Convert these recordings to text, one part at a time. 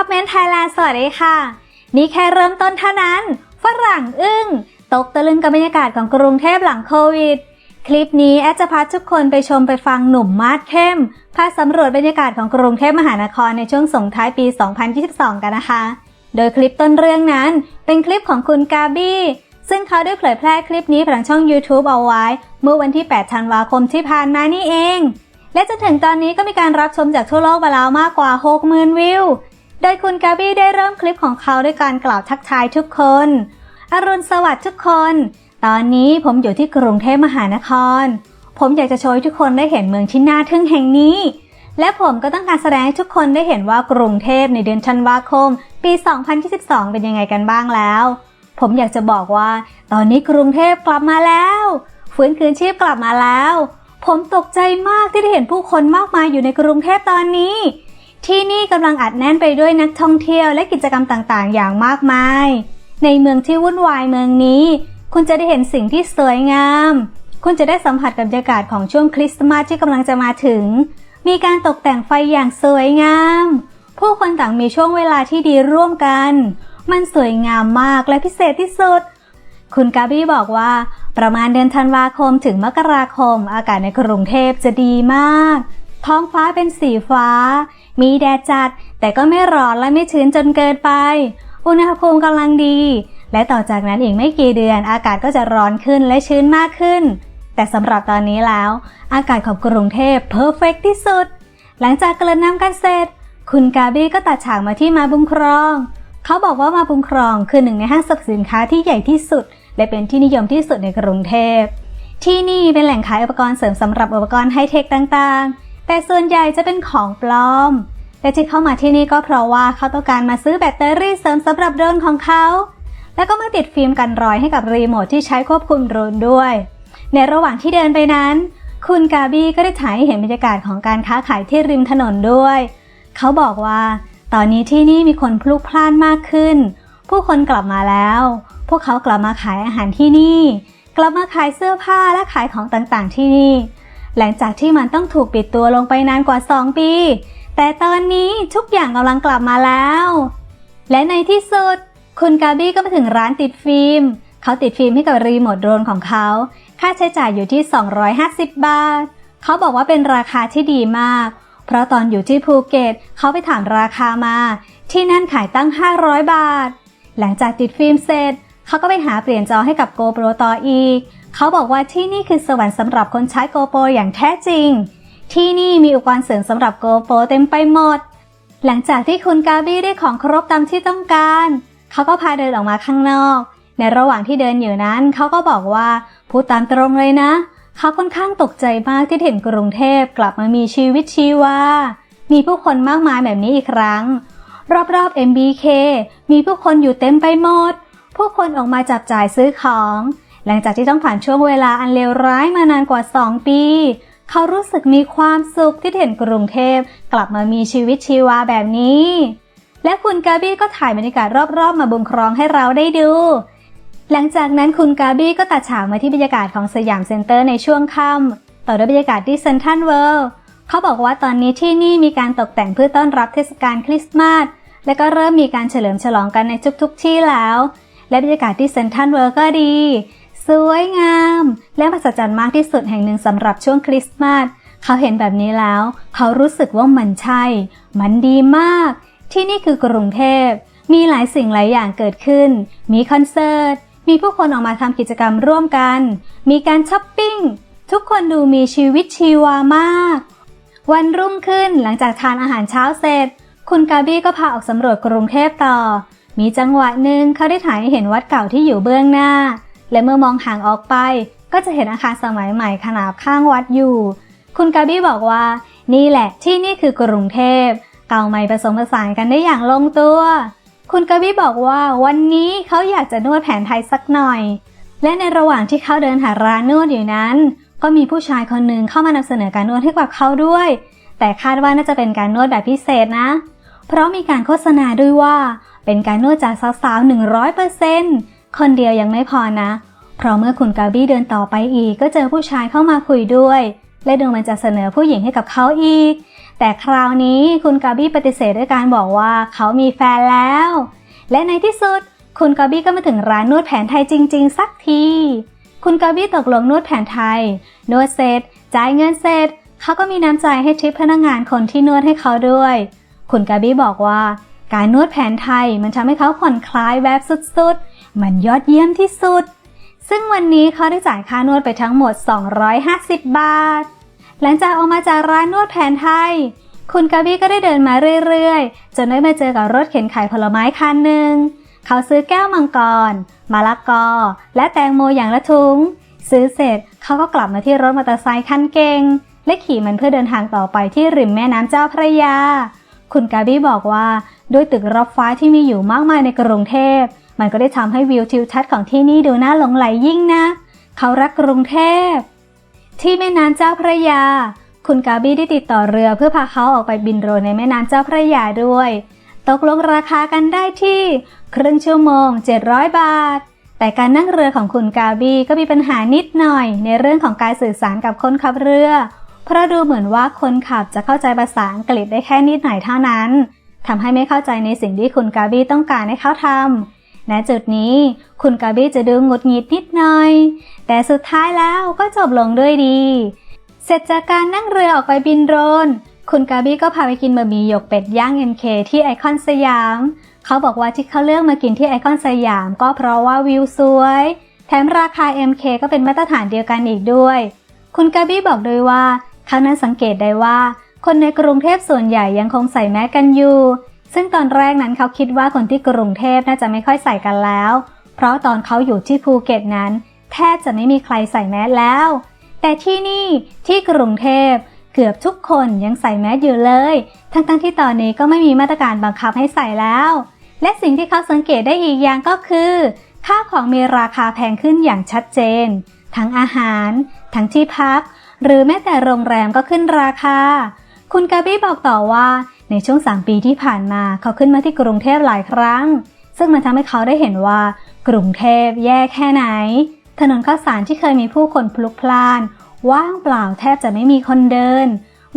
Top m e n Thailand สวัสดีค่ะ นี่แค่เริ่มต้นเท่านั้น ฝรั่งอึ้ง ตกตะลึงกับบรรยากาศของกรุงเทพหลังโควิด คลิปนี้แอดจะพาทุกคนไปชมไปฟังหนุ่มมาดเข้ม พาสำรวจบรรยากาศของกรุงเทพมหานครในช่วงส่งท้ายปี 2022 กันนะคะ โดยคลิปต้นเรื่องนั้น เป็นคลิปของคุณกาบี้ ซึ่งเขาได้เผยแพร่คลิปนี้ผ่านช่อง YouTube เอาไว้ เมื่อวันที่ 8 ธันวาคมที่ผ่านมานี่เอง และจนถึงตอนนี้ก็มีการรับชมจากทั่วโลกไปแล้วมากกว่า 60,000 วิว โดยคุณกาบี้ได้เริ่มคลิปของเขาด้วยการกล่าวทักทายทุกคน อรุณสวัสดิ์ทุกคน ตอนนี้ผมอยู่ที่กรุงเทพมหานคร ผมอยากจะโชว์ให้ทุกคนได้เห็นเมืองที่น่าทึ่งแห่งนี้ และผมก็ต้องการแสดงให้ทุกคนได้เห็นว่ากรุงเทพในเดือนธันวาคม ปี 2022 เป็นยังไงกันบ้างแล้ว ผมอยากจะบอกว่า ตอนนี้กรุงเทพกลับมาแล้วฟื้นคืนชีพกลับมาแล้ว ผมตกใจมากที่ได้เห็นผู้คนมากมายอยู่ในกรุงเทพตอนนี้ ที่นี่กำลังอัดแน่นไปด้วยนักท่องเที่ยวและกิจกรรมต่างๆ อย่างมากมาย ในเมืองที่วุ่นวายเมืองนี้ คุณจะได้เห็นสิ่งที่สวยงาม คุณจะได้สัมผัสกับบรรยากาศของช่วงคริสต์มาสที่กำลังจะมาถึง มีการตกแต่งไฟอย่างสวยงาม ผู้คนต่างมีช่วงเวลาที่ดีร่วมกัน มันสวยงามมากและพิเศษที่สุด คุณกาบี้บอกว่า ประมาณเดือนธันวาคมถึงมกราคม อากาศในกรุงเทพจะดีมาก ท้องฟ้าเป็นสีฟ้า มีแดดจัด แต่ก็ไม่ร้อนและไม่ชื้นจนเกินไป อุณหภูมิกำลังดี และต่อจากนั้นอีกไม่กี่เดือน อากาศก็จะร้อนขึ้นและชื้นมากขึ้น แต่สำหรับตอนนี้แล้ว อากาศของกรุงเทพเพอร์เฟกที่สุด หลังจากเกลืนน้ำกันเสร็จ คุณกาบี้ก็ตัดฉากมาที่มาบุญครอง เขาบอกว่ามาบุญครองคือหนึ่งในห้างสรรพสินค้าที่ใหญ่ที่สุด และเป็นที่นิยมที่สุดในกรุงเทพที่นี่เป็นแหล่งขายอุปกรณ์เสริมสำหรับอุปกรณ์ไฮเทคต่างๆ แต่ส่วนใหญ่จะเป็นของปลอม และที่เข้ามาที่นี่ก็เพราะว่าเขาต้องการมาซื้อแบตเตอรี่เสริมสำหรับโดรนของเขา แล้วก็มาติดฟิล์มกันรอยให้กับรีโมทที่ใช้ควบคุมโดรนด้วย ในระหว่างที่เดินไปนั้น คุณกาบี้ก็ได้ถ่ายให้เห็นบรรยากาศของการค้าขายที่ริมถนนด้วย เขาบอกว่า ตอนนี้ที่นี่มีคนพลุกพล่านมากขึ้น ผู้คนกลับมาแล้ว พวกเขากลับมาขายอาหารที่นี่ กลับมาขายเสื้อผ้าและขายของต่างๆที่นี่ หลังจากที่มันต้องถูกปิดตัวลงไปนานกว่า 2 ปี แต่ตอนนี้ทุกอย่างกำลังกลับมาแล้ว และในที่สุด คุณกาบี้ก็มาถึงร้านติดฟิล์ม เขาติดฟิล์มให้กับรีโมทโดรนของเขา ค่าใช้จ่ายอยู่ที่ 250 บาท เขาบอกว่าเป็นราคาที่ดีมาก เพราะตอนอยู่ที่ภูเก็ตเขาไปถามราคามา ที่นั่นขายตั้ง 500 บาท หลังจากติดฟิล์มเสร็จเขาก็ไปหาเปลี่ยนจอให้กับ GoPro ต่ออีก เขาบอกว่าที่นี่คือสวรรค์สำหรับคนใช้ GoPro อย่างแท้จริง ที่นี่มีอุปกรณ์เสริมสำหรับ GoPro เต็มไปหมด หลังจากที่คุณกาบี้ได้ของครบตามที่ต้องการ เขาก็พาเดินออกมาข้างนอก ในระหว่างที่เดินอยู่นั้น เขาก็บอกว่าพูดตามตรงเลยนะ เขาค่อนข้างตกใจมากที่เห็นกรุงเทพกลับมามีชีวิตชีวา มีผู้คนมากมายแบบนี้อีกครั้ง รอบๆ MBK มีผู้คนอยู่เต็มไปหมด ผู้คนออกมาจับจ่ายซื้อของ หลังจากที่ต้องผ่านช่วงเวลาอันเลวร้ายมานานกว่า 2 ปี เขารู้สึกมีความสุขที่เห็นกรุงเทพกลับมามีชีวิตชีวาแบบนี้ และคุณกาบี้ก็ถ่ายบรรยากาศรอบๆ มาบุงครองให้เราได้ดู หลังจากนั้นคุณกาบี้ก็ตัดฉากมาที่บรรยากาศของสยามเซ็นเตอร์ในช่วงค่ำต่อด้วยบรรยากาศที่เซนทรัลเวิลด์เขาบอกว่าตอนนี้ที่นี่มีการตกแต่งเพื่อต้อนรับเทศกาลคริสต์มาสและก็เริ่มมีการเฉลิมฉลองกันในทุกๆที่แล้ว และบรรยากาศที่เซนทรัลเวิลด์ก็ดี สวยงาม และมหัศจรรย์มากที่สุดแห่งหนึ่งสำหรับช่วงคริสต์มาสเขาเห็นแบบนี้แล้ว เขารู้สึกว่ามันใช่ มันดีมาก ที่นี่คือกรุงเทพ มีหลายสิ่งหลายอย่างเกิดขึ้น มีคอนเสิร์ต มีผู้คนออกมาทำกิจกรรมร่วมกัน มีการช้อปปิ้ง ทุกคนดูมีชีวิตชีวามาก วันรุ่งขึ้นหลังจากทานอาหารเช้าเสร็จ คุณกาบี้ก็พาออกสำรวจกรุงเทพต่อ มีจังหวะหนึ่งเขาได้ถ่ายเห็นวัดเก่าที่อยู่เบื้องหน้า และเมื่อมองห่างออกไป ก็จะเห็นอาคารสมัยใหม่ขนาบข้างวัดอยู่ คุณกาบี้บอกว่า นี่แหละที่นี่คือกรุงเทพ เก่าใหม่ผสมผสานกันได้อย่างลงตัว คุณกาบี้บอกว่าวันนี้เขาอยากจะนวดแผนไทยสักหน่อย และในระหว่างที่เขาเดินหาร้านนวดอยู่นั้น ก็มีผู้ชายคนหนึ่งเข้ามานำเสนอการนวดให้กับเขาด้วย แต่คาดว่าน่าจะเป็นการนวดแบบพิเศษนะ เพราะมีการโฆษณาด้วยว่าเป็นการนวดจากสาวๆ100% คนเดียวยังไม่พอนะ เพราะเมื่อคุณกาบี้เดินต่อไปอีก ก็เจอผู้ชายเข้ามาคุยด้วย และดูมันจะเสนอผู้หญิงให้กับเขาอีก แต่คราวนี้คุณกาบี้ปฏิเสธด้วยการบอกว่าเขามีแฟนแล้ว และในที่สุด คุณกาบี้ก็มาถึงร้านนวดแผนไทยจริง ๆ สักที คุณกาบี้ตกลงนวดแผนไทย นวดเสร็จจ่ายเงินเสร็จเขาก็มีน้ำใจให้ทิปพนักงานคนที่นวดให้เขาด้วย คุณกาบี้บอกว่า การนวดแผนไทยมันทำให้เขาผ่อนคลายแบบสุดๆ มันยอดเยี่ยมที่สุด ซึ่งวันนี้เขาได้จ่ายค่านวดไปทั้งหมด 250 บาท หลังจากออกมาจากร้านนวดแผนไทย คุณกาบี้ก็ได้เดินมาเรื่อยๆ จนได้มาเจอกับรถเข็นขายผลไม้คันหนึ่ง เขาซื้อแก้วมังกรมะละกอ และแตงโมอย่างละถุง ซื้อเสร็จเขาก็กลับมาที่รถมอเตอร์ไซค์คันเก่งและขี่มันเพื่อเดินทางต่อไปที่ริมแม่น้ำเจ้าพระยา คุณกาบี้บอกว่า ด้วยตึกรอบฟ้าที่มีอยู่มากมายในกรุงเทพ มันก็ได้ทำให้วิวทิวทัศน์ของที่นี่ดูน่าหลงไหลยิ่งนะ เขารักกรุงเทพ ที่แม่น้ำเจ้าพระยา คุณกาบี้ได้ติดต่อเรือเพื่อพาเขาออกไปบินโดรนในแม่น้ำเจ้าพระยาด้วย ตกลงราคากันได้ที่ครึ่งชั่วโมง 700 บาท แต่การนั่งเรือของคุณกาบี้ก็มีปัญหานิดหน่อย ในเรื่องของการสื่อสารกับคนขับเรือ เพราะดูเหมือนว่าคนขับจะเข้าใจภาษาอังกฤษได้แค่นิดหน่อยเท่านั้น ทำให้ไม่เข้าใจในสิ่งที่คุณกาบี้ต้องการให้เขาทำณจุดนี้คุณกาบี้จะดูงดหงิดนิดหน่อย แต่สุดท้ายแล้วก็จบลงด้วยดี เสร็จจากการนั่งเรือออกไปบินโดรนคุณกาบี้ก็พาไปกินบะหมี่หยกเป็ดย่าง MK ที่ไอคอนสยาม เขาบอกว่าที่เขาเลือกมากินที่ไอคอนสยามก็เพราะว่าวิวสวย แถมราคา MK ก็เป็นมาตรฐานเดียวกันอีกด้วย คุณกาบี้บอกด้วยว่าเขานั้นสังเกตได้ว่า คนในกรุงเทพส่วนใหญ่ยังคงใส่แมสกันอยู่ ซึ่งตอนแรกนั้นเขาคิดว่าคนที่กรุงเทพน่าจะไม่ค่อยใส่กันแล้ว เพราะตอนเขาอยู่ที่ภูเก็ตนั้น แทบจะไม่มีใครใส่แมสแล้ว แต่ที่นี่ที่กรุงเทพเกือบทุกคนยังใส่แมสอยู่เลย ทั้งๆทที่ตอนนี้ก็ไม่มีมาตรการบังคับให้ใส่แล้ว และสิ่งที่เขาสังเกตได้อีกอย่างก็คือค่าของมีราคาแพงขึ้นอย่างชัดเจน ทั้งอาหาร ทั้งที่พัก หรือแม้แต่โรงแรมก็ขึ้นราคา คุณกาบี้บอกต่อว่า ในช่วง 3 ปีที่ผ่านมาเขาขึ้นมาที่กรุงเทพหลายครั้ง ซึ่งมันทำให้เขาได้เห็นว่า กรุงเทพแย่แค่ไหน ถนนข้าวสารที่เคยมีผู้คนพลุกพล่าน ว่างเปล่าแทบจะไม่มีคนเดิน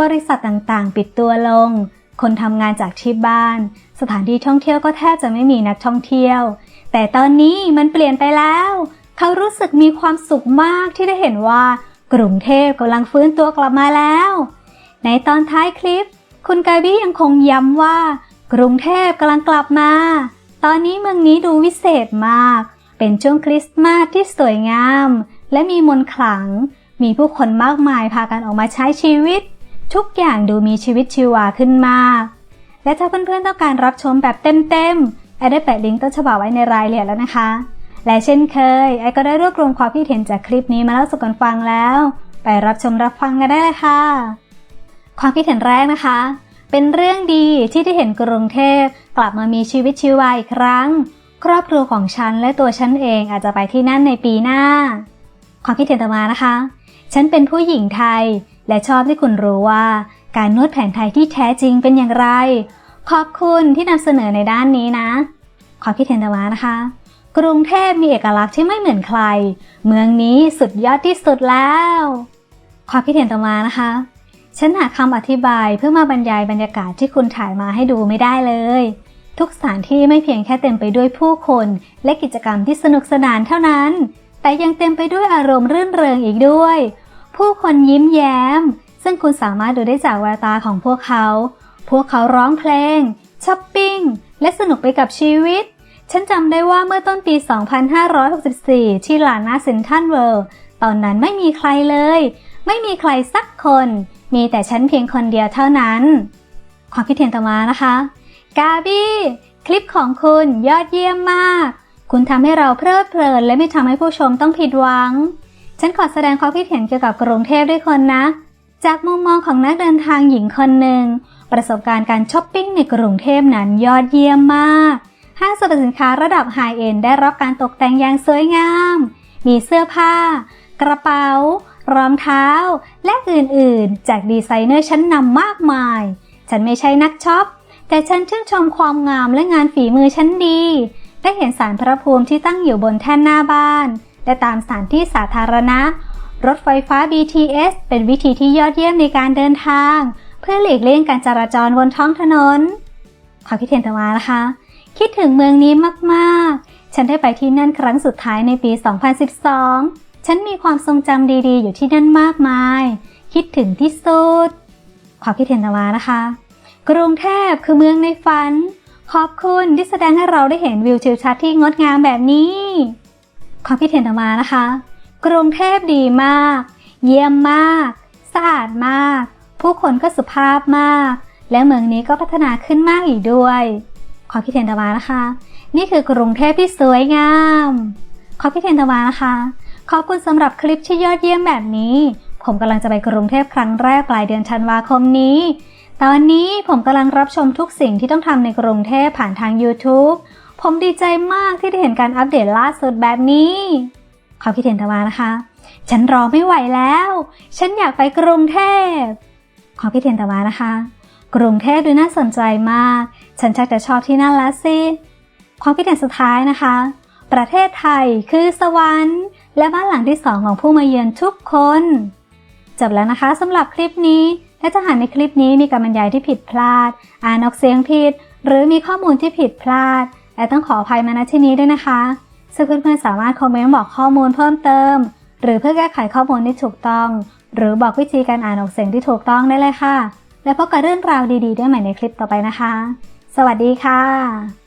บริษัทต่างๆ ปิดตัวลง คนทำงานจากที่บ้าน สถานที่ท่องเที่ยวก็แทบจะไม่มีนักท่องเที่ยว แต่ตอนนี้มันเปลี่ยนไปแล้ว เขารู้สึกมีความสุขมากที่ได้เห็นว่ากรุงเทพกำลังฟื้นตัวกลับมาแล้ว ในตอนท้ายคลิป คุณกาบี้ยังคงย้ำว่า กรุงเทพกำลังกลับมา ตอนนี้เมืองนี้ดูวิเศษมาก เป็นช่วงคริสต์มาสที่สวยงาม และมีมนต์ขลัง มีผู้คนมากมายพากันออกมาใช้ชีวิต ทุกอย่างดูมีชีวิตชีวาขึ้นมาก และถ้าเพื่อนๆต้องการรับชมแบบเต็มๆ ไอได้แปะลิงก์ต้นฉบับไว้ในรายละเอียดแล้วนะคะ และเช่นเคย ไอก็ได้รวบรวมความคิดเห็นจากคลิปนี้มาเล่าสู่กันฟังแล้ว ไปรับชมรับฟังกันได้เลยค่ะ ความคิดเห็นแรกนะคะ เป็นเรื่องดีที่ได้เห็นกรุงเทพกลับมามีชีวิตชีวาอีกครั้ง ครอบครัวของฉันและตัวฉันเองอาจจะไปที่นั่นในปีหน้า ความคิดเห็นต่อมานะคะ ฉันเป็นผู้หญิงไทย และชอบที่คุณรู้ว่าการนวดแผนไทยที่แท้จริงเป็นอย่างไร ขอบคุณที่นำเสนอในด้านนี้นะ ความคิดเห็นต่อมานะคะ กรุงเทพมีเอกลักษณ์ที่ไม่เหมือนใคร เมืองนี้สุดยอดที่สุดแล้ว ความคิดเห็นต่อมานะคะ ฉันหาคำอธิบายเพื่อมาบรรยายบรรยากาศที่คุณถ่ายมาให้ดูไม่ได้เลย ทุกสถานที่ไม่เพียงแค่เต็มไปด้วยผู้คน และกิจกรรมที่สนุกสนานเท่านั้น แต่ยังเต็มไปด้วยอารมณ์รื่นเริงอีกด้วย ผู้คนยิ้มแย้ม ซึ่งคุณสามารถดูได้จากแววตาของพวกเขา พวกเขาร้องเพลงช้อปปิ้งและสนุกไปกับชีวิต ฉันจำได้ว่าเมื่อต้นปี 2564 ที่ลานาเซนทัลเวิลด์ตอนนั้นไม่มีใครเลย ไม่มีใครสักคน มีแต่ฉันเพียงคนเดียวเท่านั้น ความคิดเห็นต่อมานะคะ กาบี้คลิปของคุณยอดเยี่ยมมาก คุณทำให้เราเพลิดเพลิน และไม่ทำให้ผู้ชมต้องผิดหวัง ฉันขอแสดงความคิดเห็นเกี่ยวกับกรุงเทพด้วยคนนะ จากมุมมองของนักเดินทางหญิงคนหนึ่ง ประสบการณ์การช้อปปิ้งในกรุงเทพนั้นยอดเยี่ยมมาก ห้างสรรพสินค้าระดับไฮเอ็นได้รับการตกแต่งอย่างสวยงาม มีเสื้อผ้า กระเป๋า รองเท้า และอื่นๆ จากดีไซเนอร์ชั้นนำมากมาย ฉันไม่ใช่นักช็อป แต่ฉันชื่นชมความงามและงานฝีมือชั้นดี ได้เห็นสารพระภูมิที่ตั้งอยู่บนแท่นหน้าบ้าน และตามสถานที่สาธารณะ รถไฟฟ้า BTS เป็นวิธีที่ยอดเยี่ยมในการเดินทาง เพื่อหลีกเลี่ยงการจราจรบนท้องถนน ขอคิดเห็นแต่ว่านะคะ คิดถึงเมืองนี้มากๆ ฉันได้ไปที่นั่นครั้งสุดท้ายในปี 2012 ฉันมีความทรงจำดีๆ อยู่ที่นั่นมากมาย คิดถึงที่สุดขอคิดเห็นแต่ว่านะคะ กรุงเทพคือเมืองในฝัน ขอบคุณที่แสดงให้เราได้เห็นวิวทิวทัศน์ที่งดงามแบบนี้ขอคิดเห็นต่อมานะคะ กรุงเทพดีมาก เยี่ยมมาก สะอาดมาก ผู้คนก็สุภาพมาก และเมืองนี้ก็พัฒนาขึ้นมากอีกด้วยขอคิดเห็นต่อมานะคะ นี่คือกรุงเทพที่สวยงามขอคิดเห็นต่อมานะคะ ขอบคุณสำหรับคลิปที่ยอดเยี่ยมแบบนี้ ผมกำลังจะไปกรุงเทพครั้งแรกปลายเดือนธันวาคมนี้ ตอนนี้ผมกำลังรับชมทุกสิ่งที่ต้องทำในกรุงเทพผ่านทาง YouTube ผมดีใจมากที่ได้เห็นการอัปเดตล่าสุดแบบนี้ขอคิดเห็นตะวานะคะ ฉันรอไม่ไหวแล้ว ฉันอยากไปกรุงเทพขอคิดเห็นตะวานะคะ กรุงเทพดูน่าสนใจมาก ฉันชักจะชอบที่นั่นแล้วสิ ความคิดเห็นสุดท้ายนะคะ ประเทศไทยคือสวรรค์ และบ้านหลังที่สองของผู้มาเยือนทุกคน จบแล้วนะคะสำหรับคลิปนี้ และถ้าหากในคลิปนี้มีการบรรยายที่ผิดพลาด อ่านออกเสียงผิด หรือมีข้อมูลที่ผิดพลาดแอดต้องขออภัยมาณที่นี้ด้วยนะคะซึ่งเพื่อนๆสามารถคอมเมนต์บอกข้อมูลเพิ่มเติม หรือเพื่อแก้ไขข้อมูลที่ถูกต้อง หรือบอกวิธีการอ่านออกเสียงที่ถูกต้องได้เลยค่ะ และพบกับเรื่องราวดีๆได้ใหม่ในคลิปต่อไปนะคะ สวัสดีค่ะ